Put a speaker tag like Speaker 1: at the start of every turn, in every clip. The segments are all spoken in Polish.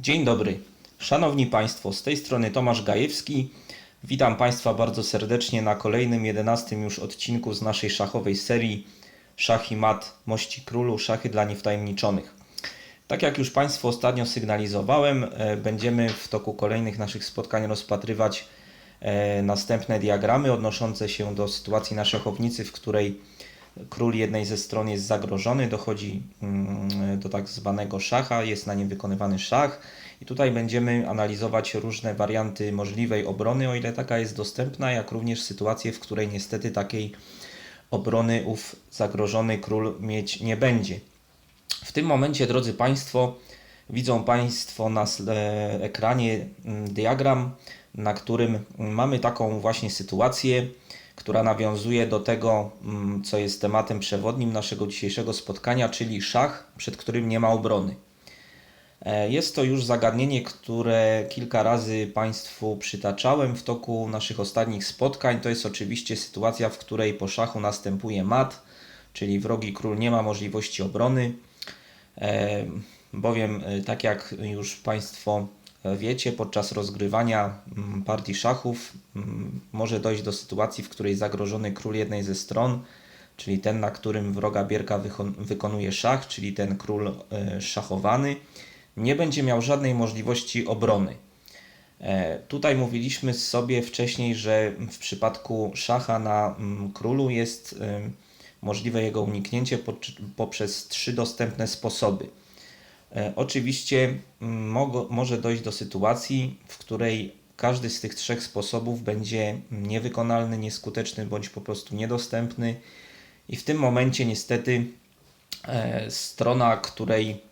Speaker 1: Dzień dobry. Szanowni Państwo, z tej strony Tomasz Gajewski. Witam Państwa bardzo serdecznie na kolejnym, jedenastym już odcinku z naszej szachowej serii Szach i Mat Mości Królu, szachy dla niewtajemniczonych. Tak jak już Państwu ostatnio sygnalizowałem, e, będziemy w toku kolejnych naszych spotkań rozpatrywać e, następne diagramy odnoszące się do sytuacji na szachownicy, w której król jednej ze stron jest zagrożony, dochodzi mm, do tak zwanego szacha, jest na nim wykonywany szach i tutaj będziemy analizować różne warianty możliwej obrony, o ile taka jest dostępna, jak również sytuacje, w której niestety takiej obrony ów zagrożony król mieć nie będzie. W tym momencie, drodzy Państwo, widzą Państwo na e, ekranie mm, diagram, na którym mamy taką właśnie sytuację, która nawiązuje do tego, mm, co jest tematem przewodnim naszego dzisiejszego spotkania, czyli szach, przed którym nie ma obrony. E, Jest to już zagadnienie, które kilka razy Państwu przytaczałem w toku naszych ostatnich spotkań. To jest oczywiście sytuacja, w której po szachu następuje mat, czyli wrogi król nie ma możliwości obrony. E, Bowiem, e, tak jak już Państwo wiecie, podczas rozgrywania mm, partii szachów mm, może dojść do sytuacji, w której zagrożony król jednej ze stron, czyli ten, na którym wroga bierka wykonuje szach, czyli ten król e, szachowany, nie będzie miał żadnej możliwości obrony. E, Tutaj mówiliśmy sobie wcześniej, że w przypadku szacha na mm, królu jest możliwe jego uniknięcie po- poprzez trzy dostępne sposoby. E, Oczywiście mm, mogo, może dojść do sytuacji, w której każdy z tych trzech sposobów będzie niewykonalny, nieskuteczny bądź po prostu niedostępny, i w tym momencie niestety e, strona, której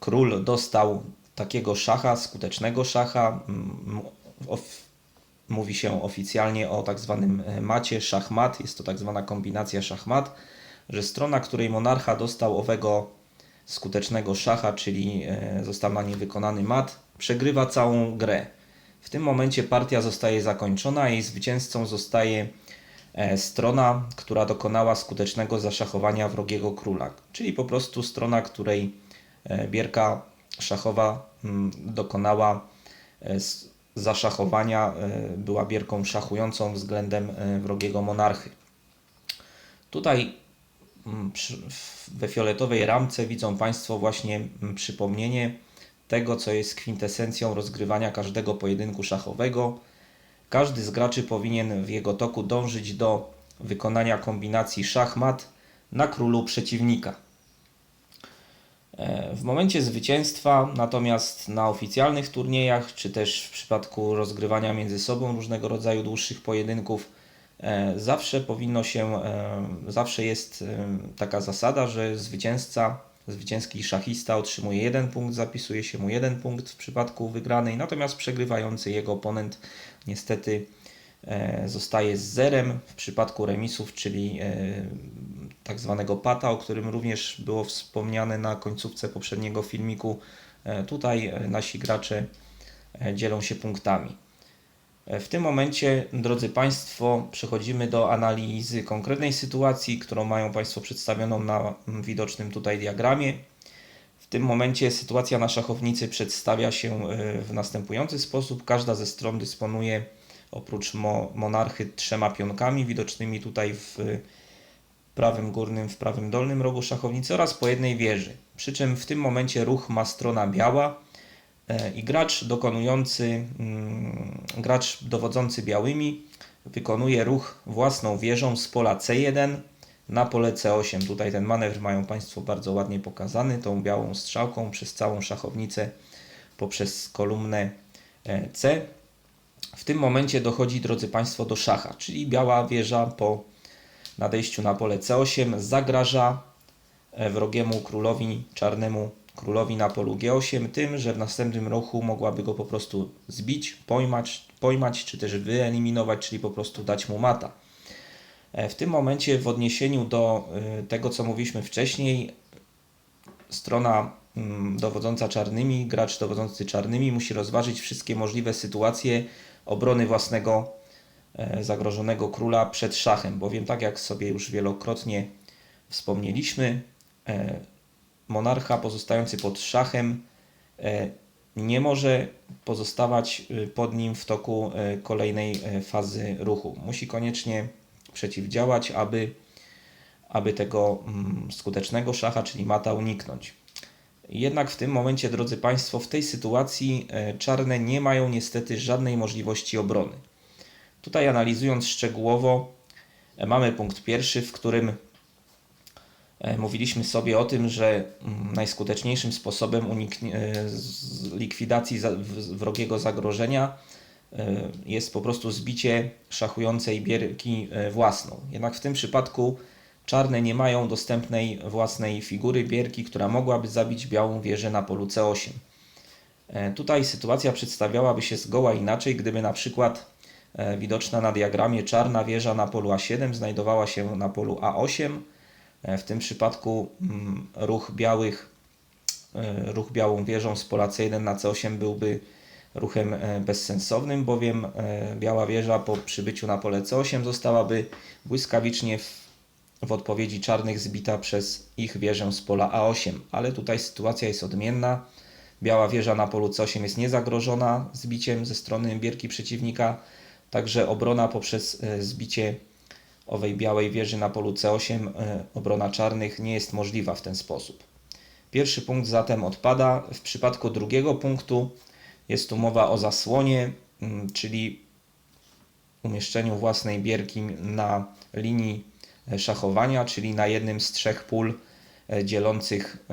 Speaker 1: król dostał takiego szacha, skutecznego szacha, mówi się oficjalnie o tak zwanym e, macie szachmat, jest to tak zwana kombinacja szachmat, że strona, której monarcha dostał owego skutecznego szacha, czyli e, nim wykonany mat, przegrywa całą grę. W tym momencie partia zostaje zakończona, jej zwycięzcą zostaje e, strona, która dokonała skutecznego zaszachowania wrogiego króla, czyli po prostu strona, której e, bierka szachowa mm, dokonała zaszachowania, była bierką szachującą względem wrogiego monarchy. Tutaj we fioletowej ramce widzą Państwo właśnie mm, przypomnienie tego, co jest kwintesencją rozgrywania każdego pojedynku szachowego. Każdy z graczy powinien w jego toku dążyć do wykonania kombinacji szachmat na królu przeciwnika. E, W momencie zwycięstwa, natomiast na oficjalnych turniejach, czy też w przypadku rozgrywania między sobą różnego rodzaju dłuższych pojedynków, zawsze powinno się, e, zawsze jest e, taka zasada, że zwycięzca, zwycięski szachista otrzymuje jeden punkt, zapisuje się mu jeden punkt w przypadku wygranej, natomiast przegrywający jego oponent niestety e, zostaje z zerem w przypadku remisów, czyli e, tak zwanego pata, o którym również było wspomniane na końcówce poprzedniego filmiku. E, Tutaj e, nasi gracze e, dzielą się punktami. E, W tym momencie, drodzy Państwo, przechodzimy do analizy konkretnej sytuacji, którą mają Państwo przedstawioną na mm, widocznym tutaj diagramie. W tym momencie sytuacja na szachownicy przedstawia się e, w następujący sposób. Każda ze stron dysponuje oprócz mo monarchy trzema pionkami widocznymi tutaj w e, prawym górnym, w prawym dolnym rogu szachownicy oraz po jednej wieży. Przy czym w tym momencie ruch ma strona biała i gracz dokonujący, mm, gracz dowodzący białymi wykonuje ruch własną wieżą z pola C1 na pole C8. Tutaj ten manewr mają Państwo bardzo ładnie pokazany, tą białą strzałką przez całą szachownicę poprzez kolumnę e, C. W tym momencie dochodzi, drodzy Państwo, do szacha, czyli biała wieża po nadejściu na pole C8 zagraża e, wrogiemu królowi, czarnemu królowi na polu G8 tym, że w następnym ruchu mogłaby go po prostu zbić, pojmać, pojmać czy też wyeliminować, czyli po prostu dać mu mata. E, W tym momencie w odniesieniu do e, tego, co mówiliśmy wcześniej, strona mm, dowodząca czarnymi, gracz dowodzący czarnymi musi rozważyć wszystkie możliwe sytuacje obrony własnego e, zagrożonego króla przed szachem, bowiem tak jak sobie już wielokrotnie wspomnieliśmy, monarcha pozostający pod szachem e, nie może pozostawać y, pod nim w toku y, kolejnej fazy ruchu. Musi koniecznie przeciwdziałać, aby, aby tego mm, skutecznego szacha, czyli mata, uniknąć. Jednak w tym momencie, drodzy Państwo, w tej sytuacji e, czarne nie mają niestety żadnej możliwości obrony. Tutaj analizując szczegółowo, e, mamy punkt pierwszy, w którym e, mówiliśmy sobie o tym, że mm, najskuteczniejszym sposobem e, likwidacji wrogiego zagrożenia e, jest po prostu zbicie szachującej bierki e, własną. Jednak w tym przypadku czarne nie mają dostępnej własnej figury bierki, która mogłaby zabić białą wieżę na polu C8. E, Tutaj sytuacja przedstawiałaby się zgoła inaczej, gdyby na przykład e, widoczna na diagramie czarna wieża na polu A7 znajdowała się na polu A8. E, W tym przypadku mm, ruch białych, e, ruch białą wieżą z pola C1 na C8 byłby ruchem e, bezsensownym, bowiem biała wieża po przybyciu na pole C8 zostałaby błyskawicznie w, w odpowiedzi czarnych zbita przez ich wieżę z pola A8. Ale tutaj sytuacja jest odmienna. Biała wieża na polu C8 jest niezagrożona zbiciem ze strony bierki przeciwnika, także obrona poprzez zbicie owej białej wieży na polu C8, e, obrona czarnych nie jest możliwa w ten sposób. Pierwszy punkt zatem odpada. W przypadku drugiego punktu jest tu mowa o zasłonie, mm, czyli umieszczeniu własnej bierki na linii e, szachowania, czyli na jednym z trzech pól e, dzielących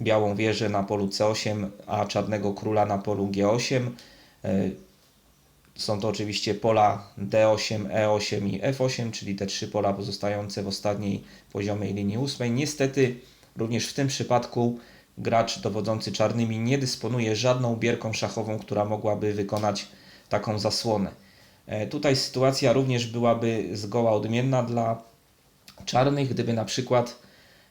Speaker 1: białą wieżę na polu C8, a czarnego króla na polu G8. Są to oczywiście pola D8, E8 i F8, czyli te trzy pola pozostające w ostatniej poziomej linii ósmej. Niestety również w tym przypadku gracz dowodzący czarnymi nie dysponuje żadną bierką szachową, która mogłaby wykonać taką zasłonę. E, Tutaj sytuacja również byłaby zgoła odmienna dla czarnych, gdyby na przykład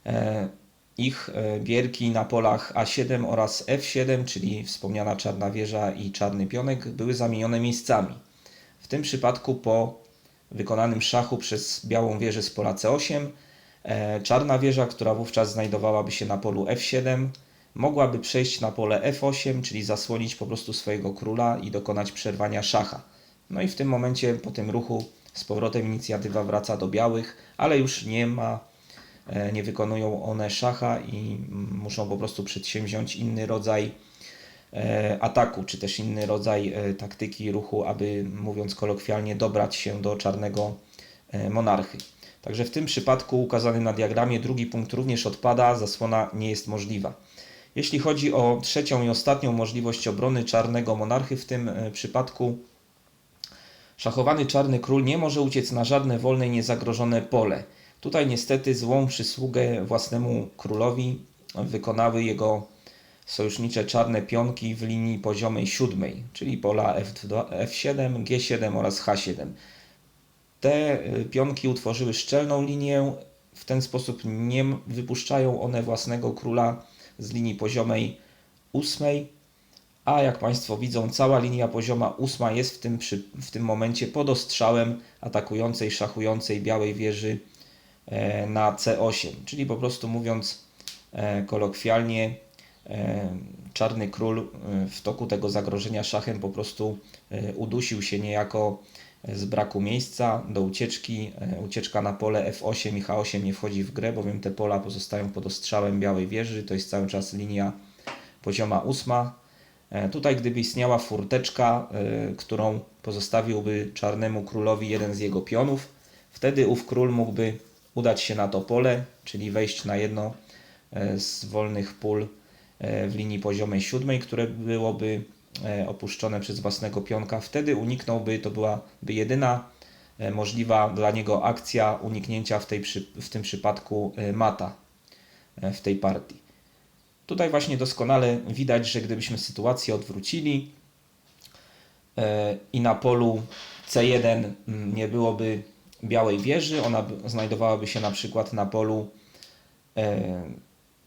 Speaker 1: e, ich e, bierki na polach A7 oraz F7, czyli wspomniana czarna wieża i czarny pionek, były zamienione miejscami. W tym przypadku po wykonanym szachu przez białą wieżę z pola C8, e, czarna wieża, która wówczas znajdowałaby się na polu F7, mogłaby przejść na pole F8, czyli zasłonić po prostu swojego króla i dokonać przerwania szacha. No i w tym momencie, po tym ruchu, z powrotem inicjatywa wraca do białych, ale już nie ma, nie wykonują one szacha i muszą po prostu przedsięwziąć inny rodzaj e, ataku, czy też inny rodzaj e, taktyki ruchu, aby mówiąc kolokwialnie, dobrać się do czarnego e, monarchy. Także w tym przypadku ukazanym na diagramie drugi punkt również odpada, zasłona nie jest możliwa. Jeśli chodzi o trzecią i ostatnią możliwość obrony czarnego monarchy, w tym e, przypadku szachowany czarny król nie może uciec na żadne wolne i niezagrożone pole. Tutaj niestety złą przysługę własnemu królowi wykonały jego sojusznicze czarne pionki w linii poziomej siódmej, czyli pola F2, F7, G7 oraz H7. Te y, pionki utworzyły szczelną linię, w ten sposób nie wypuszczają one własnego króla z linii poziomej ósmej, a jak Państwo widzą, cała linia pozioma ósma jest w tym, przy, w tym momencie pod ostrzałem atakującej, szachującej białej wieży na C8, czyli po prostu mówiąc e, kolokwialnie, e, czarny król e, w toku tego zagrożenia szachem po prostu e, udusił się niejako e, z braku miejsca do ucieczki. E, Ucieczka na pole F8 i H8 nie wchodzi w grę, bowiem te pola pozostają pod ostrzałem białej wieży. To jest cały czas linia pozioma ósma. E, Tutaj gdyby istniała furteczka, e, którą pozostawiłby czarnemu królowi jeden z jego pionów, wtedy ów król mógłby udać się na to pole, czyli wejść na jedno e, z wolnych pól e, w linii poziomej siódmej, które byłoby e, opuszczone przez własnego pionka. Wtedy uniknąłby, to byłaby jedyna możliwa dla niego akcja uniknięcia w, tej, w tym przypadku mata w tej partii. Tutaj właśnie doskonale widać, że gdybyśmy sytuację odwrócili i na polu C1 mm, nie byłoby białej wieży, ona by- znajdowałaby się na przykład na polu e,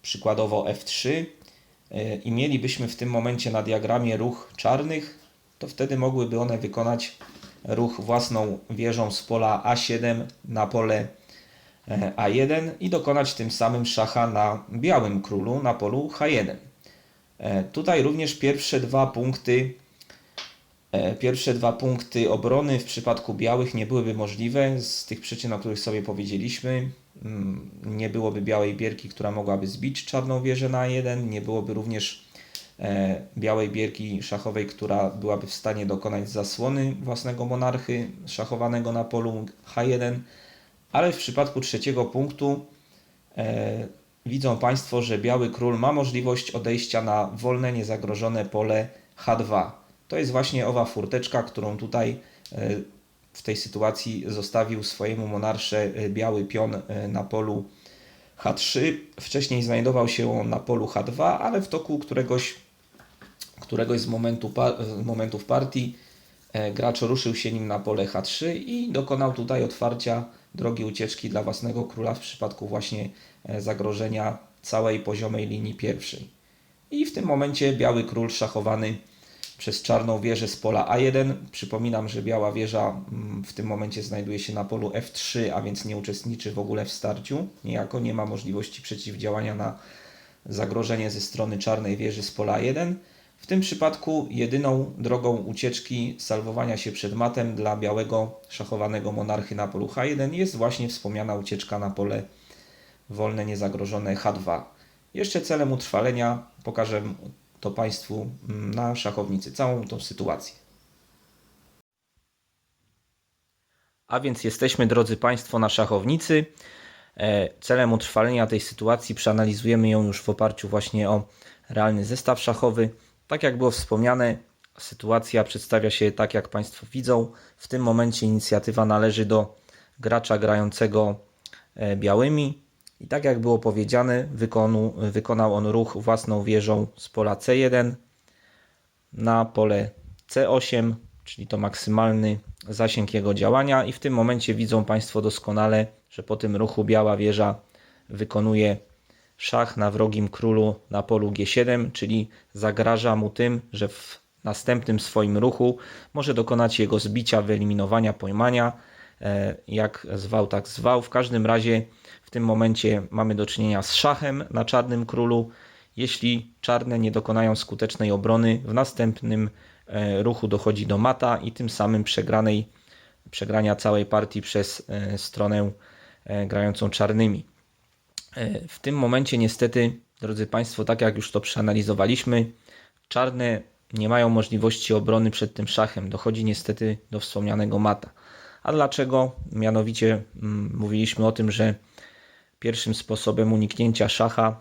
Speaker 1: przykładowo F3 e, i mielibyśmy w tym momencie na diagramie ruch czarnych, to wtedy mogłyby one wykonać ruch własną wieżą z pola A7 na pole e, A1 i dokonać tym samym szacha na białym królu na polu H1. E, Tutaj również pierwsze dwa punkty Pierwsze dwa punkty obrony w przypadku białych nie byłyby możliwe z tych przyczyn, o których sobie powiedzieliśmy. Mm, Nie byłoby białej bierki, która mogłaby zbić czarną wieżę na jeden, nie byłoby również e, białej bierki szachowej, która byłaby w stanie dokonać zasłony własnego monarchy szachowanego na polu H1, ale w przypadku trzeciego punktu e, widzą Państwo, że biały król ma możliwość odejścia na wolne, niezagrożone pole H2. To jest właśnie owa furteczka, którą tutaj e, w tej sytuacji zostawił swojemu monarsze e, biały pion e, na polu H3. Wcześniej znajdował się on na polu H2, ale w toku któregoś, któregoś z, momentu, momentów partii gracz ruszył się nim na pole H3 i dokonał tutaj otwarcia drogi ucieczki dla własnego króla w przypadku właśnie zagrożenia całej poziomej linii pierwszej. I w tym momencie biały król szachowany przez czarną wieżę z pola A1. Przypominam, że biała wieża mm, w tym momencie znajduje się na polu F3, a więc nie uczestniczy w ogóle w starciu. Niejako nie ma możliwości przeciwdziałania na zagrożenie ze strony czarnej wieży z pola A1. W tym przypadku jedyną drogą ucieczki, salwowania się przed matem dla białego szachowanego monarchy na polu H1 jest właśnie wspomniana ucieczka na pole wolne, niezagrożone H2. Jeszcze celem utrwalenia pokażę to Państwu mm, na szachownicy, całą tą sytuację. A więc jesteśmy, drodzy Państwo, na szachownicy. E, Celem utrwalenia tej sytuacji przeanalizujemy ją już w oparciu właśnie o realny zestaw szachowy. Tak jak było wspomniane, sytuacja przedstawia się tak, jak Państwo widzą. W tym momencie inicjatywa należy do gracza grającego e, białymi. I tak jak było powiedziane, wykonu, wykonał on ruch własną wieżą z pola C1 na pole C8, czyli to maksymalny zasięg jego działania. I w tym momencie widzą Państwo doskonale, że po tym ruchu biała wieża wykonuje szach na wrogim królu na polu G7, czyli zagraża mu tym, że w następnym swoim ruchu może dokonać jego zbicia, wyeliminowania, pojmania. E, Jak zwał, tak zwał. W każdym razie w tym momencie mamy do czynienia z szachem na czarnym królu. Jeśli czarne nie dokonają skutecznej obrony, w następnym e, ruchu dochodzi do mata i tym samym przegranej, przegrania całej partii przez e, stronę grającą czarnymi. W tym momencie niestety, drodzy Państwo, tak jak już to przeanalizowaliśmy, czarne nie mają możliwości obrony przed tym szachem. Dochodzi niestety do wspomnianego mata. A dlaczego? Mianowicie mm, mówiliśmy o tym, że pierwszym sposobem uniknięcia szacha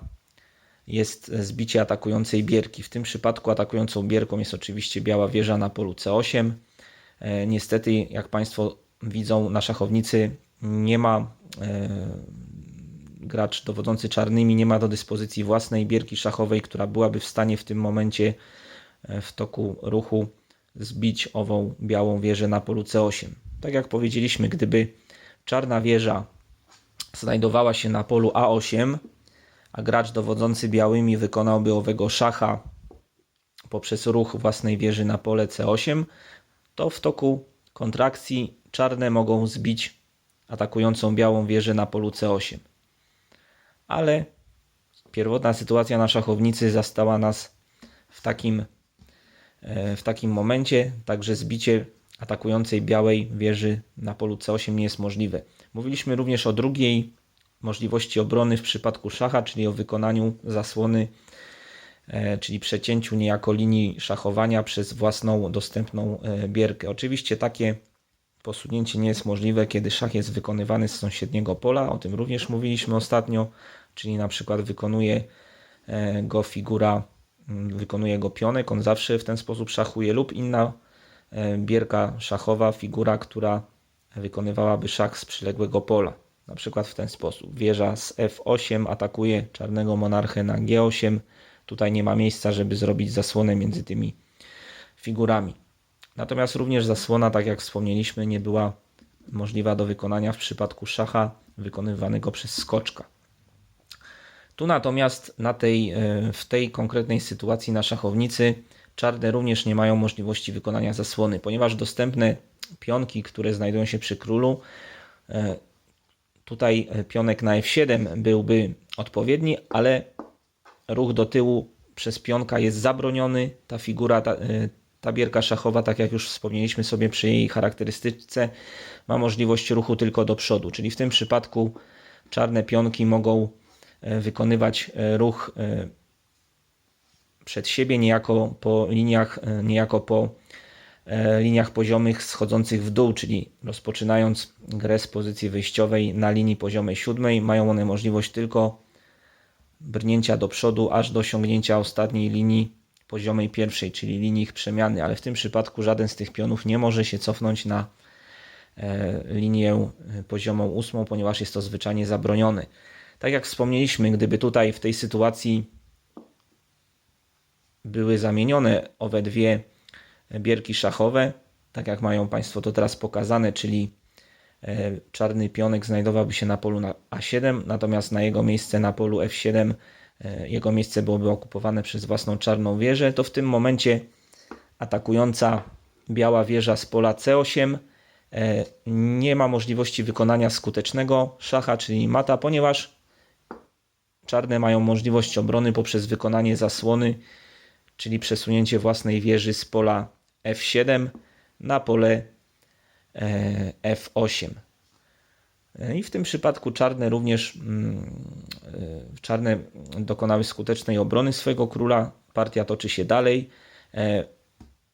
Speaker 1: jest zbicie atakującej bierki. W tym przypadku atakującą bierką jest oczywiście biała wieża na polu C8. E, Niestety, jak Państwo widzą, na szachownicy nie ma e, gracz dowodzący czarnymi nie ma do dyspozycji własnej bierki szachowej, która byłaby w stanie w tym momencie e, w toku ruchu zbić ową białą wieżę na polu C8. Tak jak powiedzieliśmy, gdyby czarna wieża znajdowała się na polu A8, a gracz dowodzący białymi wykonałby owego szacha poprzez ruch własnej wieży na pole C8, to w toku kontrakcji czarne mogą zbić atakującą białą wieżę na polu C8 ale pierwotna sytuacja na szachownicy zastała nas w takim, e, w takim momencie, także zbicie atakującej białej wieży na polu C8 nie jest możliwe. Mówiliśmy również o drugiej możliwości obrony w przypadku szacha, czyli o wykonaniu zasłony, e, czyli przecięciu niejako linii szachowania przez własną dostępną e, bierkę. Oczywiście takie posunięcie nie jest możliwe, kiedy szach jest wykonywany z sąsiedniego pola. O tym również mówiliśmy ostatnio, czyli na przykład wykonuje e, go figura, mm, wykonuje go pionek, on zawsze w ten sposób szachuje, lub inna bierka szachowa, figura, która wykonywałaby szach z przyległego pola. Na przykład w ten sposób. Wieża z F8 atakuje czarnego monarchę na G8. Tutaj nie ma miejsca, żeby zrobić zasłonę między tymi figurami. Natomiast również zasłona, tak jak wspomnieliśmy, nie była możliwa do wykonania w przypadku szacha wykonywanego przez skoczka. Tu natomiast na tej, e, w tej konkretnej sytuacji na szachownicy czarne również nie mają możliwości wykonania zasłony, ponieważ dostępne pionki, które znajdują się przy królu, e, tutaj pionek na F7 byłby odpowiedni, ale ruch do tyłu przez pionka jest zabroniony. Ta figura, ta, y, ta bierka szachowa, tak jak już wspomnieliśmy sobie przy jej charakterystyce, ma możliwość ruchu tylko do przodu, czyli w tym przypadku czarne pionki mogą e, wykonywać e, ruch e, przed siebie, niejako po liniach, e, niejako po e, liniach poziomych schodzących w dół, czyli rozpoczynając grę z pozycji wyjściowej na linii poziomej siódmej, mają one możliwość tylko brnięcia do przodu, aż do osiągnięcia ostatniej linii poziomej pierwszej, czyli linii ich przemiany, ale w tym przypadku żaden z tych pionów nie może się cofnąć na e, linię poziomą ósmą, ponieważ jest to zwyczajnie zabronione. Tak jak wspomnieliśmy, gdyby tutaj w tej sytuacji były zamienione owe dwie bierki szachowe, tak jak mają Państwo to teraz pokazane, czyli e, czarny pionek znajdowałby się na polu na A7, natomiast na jego miejsce na polu F7 e, jego miejsce byłoby okupowane przez własną czarną wieżę, to w tym momencie atakująca biała wieża z pola C8 e, nie ma możliwości wykonania skutecznego szacha, czyli mata, ponieważ czarne mają możliwość obrony poprzez wykonanie zasłony, czyli przesunięcie własnej wieży z pola F7 na pole e, F8. E, I w tym przypadku czarne również mm, e, czarne dokonały skutecznej obrony swojego króla. Partia toczy się dalej.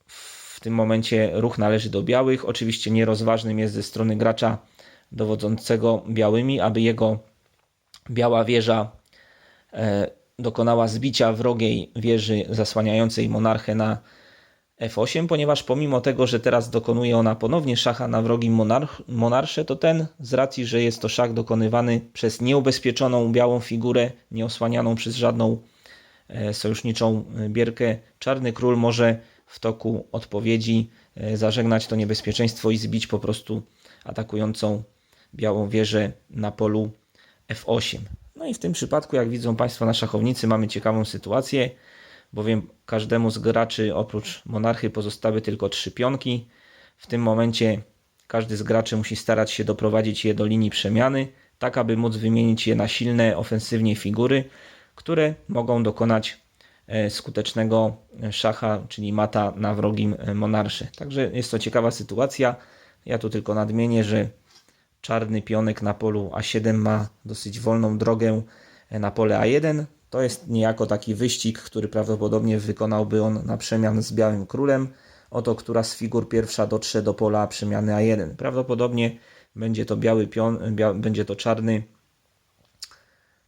Speaker 1: W tym momencie ruch należy do białych. Oczywiście nierozważnym jest ze strony gracza dowodzącego białymi, aby jego biała wieża dokonała zbicia wrogiej wieży zasłaniającej monarchę na F8, ponieważ pomimo tego, że teraz dokonuje ona ponownie szacha na wrogim monarch, monarsze, to ten z racji, że jest to szach dokonywany przez nieubezpieczoną białą figurę, nieosłanianą przez żadną e, sojuszniczą e, bierkę, czarny król może w toku odpowiedzi e, zażegnać to niebezpieczeństwo i zbić po prostu atakującą białą wieżę na polu F8. No i w tym przypadku, jak widzą Państwo na szachownicy, mamy ciekawą sytuację, bowiem każdemu z graczy oprócz monarchy pozostały tylko trzy pionki. W tym momencie każdy z graczy musi starać się doprowadzić je do linii przemiany, tak aby móc wymienić je na silne, ofensywnie figury, które mogą dokonać e, skutecznego szacha, czyli mata na wrogim e, monarsze. Także jest to ciekawa sytuacja. Ja tu tylko nadmienię, że czarny pionek na polu A7 ma dosyć wolną drogę na pole A1. To jest niejako taki wyścig, który prawdopodobnie wykonałby on na przemian z białym królem. Oto, która z figur pierwsza dotrze do pola przemiany A1. Prawdopodobnie będzie to biały pion, bia, będzie to czarny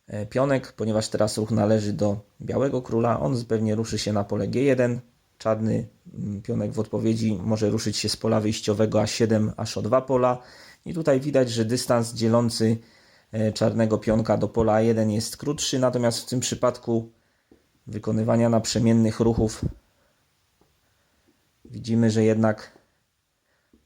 Speaker 1: e, pionek, ponieważ teraz ruch należy do białego króla. On pewnie ruszy się na pole G1. Czarny mm, pionek w odpowiedzi może ruszyć się z pola wyjściowego A7 aż o dwa pola. I tutaj widać, że dystans dzielący e, czarnego pionka do pola A1 jest krótszy, natomiast w tym przypadku wykonywania naprzemiennych ruchów widzimy, że jednak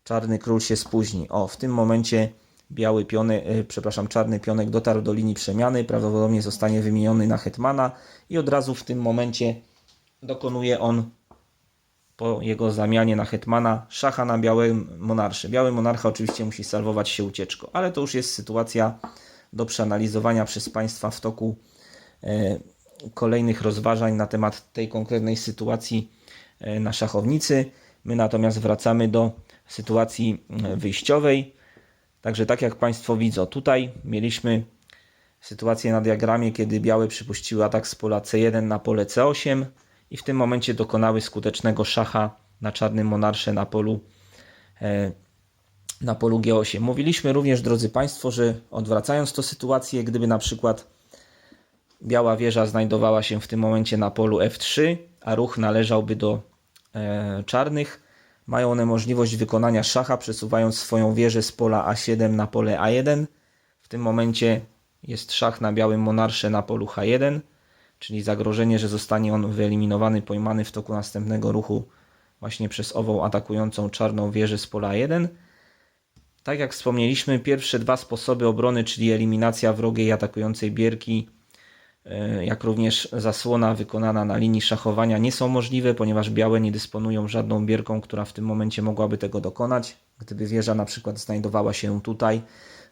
Speaker 1: czarny król się spóźni. O, w tym momencie biały pionek, przepraszam, czarny pionek dotarł do linii przemiany, prawdopodobnie zostanie wymieniony na hetmana i od razu w tym momencie dokonuje on po jego zamianie na hetmana szacha na białym monarsze. Biały monarcha oczywiście musi salwować się ucieczką, ale to już jest sytuacja do przeanalizowania przez Państwa w toku e, kolejnych rozważań na temat tej konkretnej sytuacji e, na szachownicy. My natomiast wracamy do sytuacji e, wyjściowej. Także tak jak Państwo widzą, tutaj mieliśmy sytuację na diagramie, kiedy białe przypuściły atak z pola C1 na pole C8 i w tym momencie dokonały skutecznego szacha na czarnym monarsze na polu e, na polu G8. Mówiliśmy również, drodzy Państwo, że odwracając to sytuację, gdyby na przykład biała wieża znajdowała się w tym momencie na polu F3, a ruch należałby do e, czarnych, mają one możliwość wykonania szacha, przesuwając swoją wieżę z pola A7 na pole A1. W tym momencie jest szach na białym monarsze na polu H1 czyli zagrożenie, że zostanie on wyeliminowany, pojmany w toku następnego ruchu właśnie przez ową atakującą czarną wieżę z pola 1. Tak jak wspomnieliśmy, pierwsze dwa sposoby obrony, czyli eliminacja wrogiej atakującej bierki, e, jak również zasłona wykonana na linii szachowania nie są możliwe, ponieważ białe nie dysponują żadną bierką, która w tym momencie mogłaby tego dokonać. Gdyby wieża na przykład znajdowała się tutaj,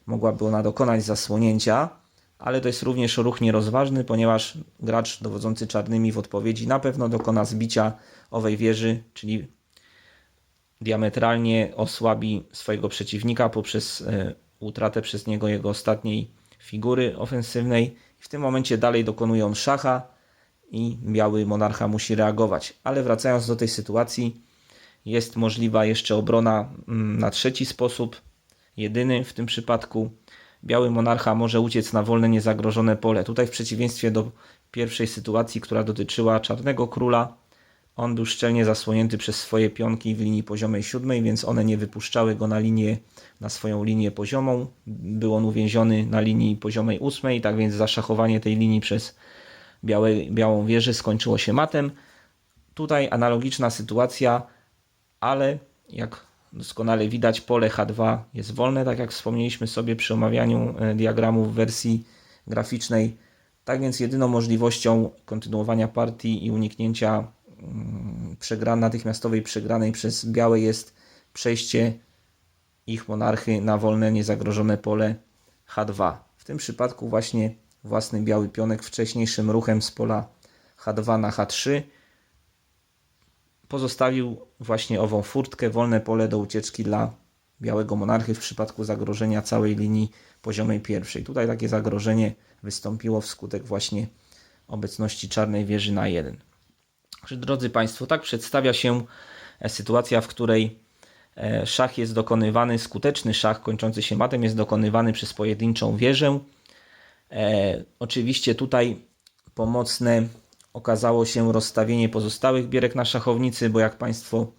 Speaker 1: mogłaby ona dokonać zasłonięcia, ale to jest również ruch nierozważny, ponieważ gracz dowodzący czarnymi w odpowiedzi na pewno dokona zbicia owej wieży, czyli diametralnie osłabi swojego przeciwnika poprzez e, utratę przez niego jego ostatniej figury ofensywnej. W tym momencie dalej dokonuje on szacha i biały monarcha musi reagować. Ale wracając do tej sytuacji, jest możliwa jeszcze obrona mm, na trzeci sposób, jedyny w tym przypadku. Biały monarcha może uciec na wolne, niezagrożone pole. Tutaj w przeciwieństwie do pierwszej sytuacji, która dotyczyła czarnego króla, on był szczelnie zasłonięty przez swoje pionki w linii poziomej siódmej, więc one nie wypuszczały go na linię, na swoją linię poziomą. Był on uwięziony na linii poziomej ósmej, tak więc zaszachowanie tej linii przez białe, białą wieżę skończyło się matem. Tutaj analogiczna sytuacja, ale jak doskonale widać, pole H2 jest wolne, tak jak wspomnieliśmy sobie przy omawianiu e, diagramu w wersji graficznej. Tak więc jedyną możliwością kontynuowania partii i uniknięcia mm, przegra, natychmiastowej przegranej przez białe jest przejście ich monarchy na wolne, niezagrożone pole H2. W tym przypadku właśnie własny biały pionek wcześniejszym ruchem z pola H2 na H3 pozostawił właśnie ową furtkę, wolne pole do ucieczki dla białego monarchy w przypadku zagrożenia całej linii poziomej pierwszej. Tutaj takie zagrożenie wystąpiło wskutek właśnie obecności czarnej wieży na 1. Także, Drodzy Państwo, tak przedstawia się e, sytuacja, w której e, szach jest dokonywany, skuteczny szach kończący się matem jest dokonywany przez pojedynczą wieżę. E, oczywiście tutaj pomocne okazało się rozstawienie pozostałych bierek na szachownicy, bo jak Państwo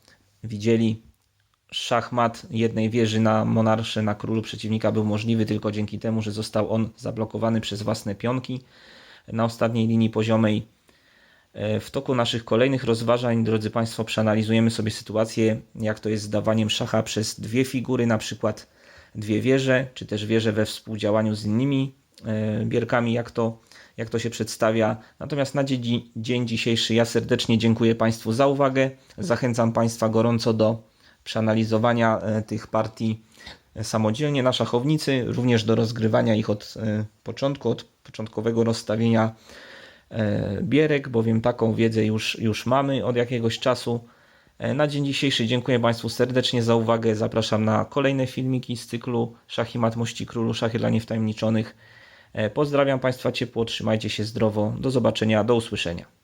Speaker 1: widzieli, szachmat jednej wieży na monarsze, na królu przeciwnika był możliwy tylko dzięki temu, że został on zablokowany przez własne pionki na ostatniej linii poziomej. E, W toku naszych kolejnych rozważań, drodzy Państwo, przeanalizujemy sobie sytuację, jak to jest z dawaniem szacha przez dwie figury, na przykład dwie wieże, czy też wieże we współdziałaniu z innymi e, bierkami, jak to, jak to się przedstawia. Natomiast na dzień, dzisiejszy ja serdecznie dziękuję Państwu za uwagę. Zachęcam Państwa gorąco do przeanalizowania e, tych partii samodzielnie na szachownicy, również do rozgrywania ich od e, początku, od początkowego rozstawienia e, bierek, bowiem taką wiedzę już, już mamy od jakiegoś czasu. E, Na dzień dzisiejszy dziękuję Państwu serdecznie za uwagę. Zapraszam na kolejne filmiki z cyklu Szachy Mat Mości Królu, Szachy dla Niewtajemniczonych. E, Pozdrawiam Państwa ciepło, trzymajcie się zdrowo. Do zobaczenia, do usłyszenia.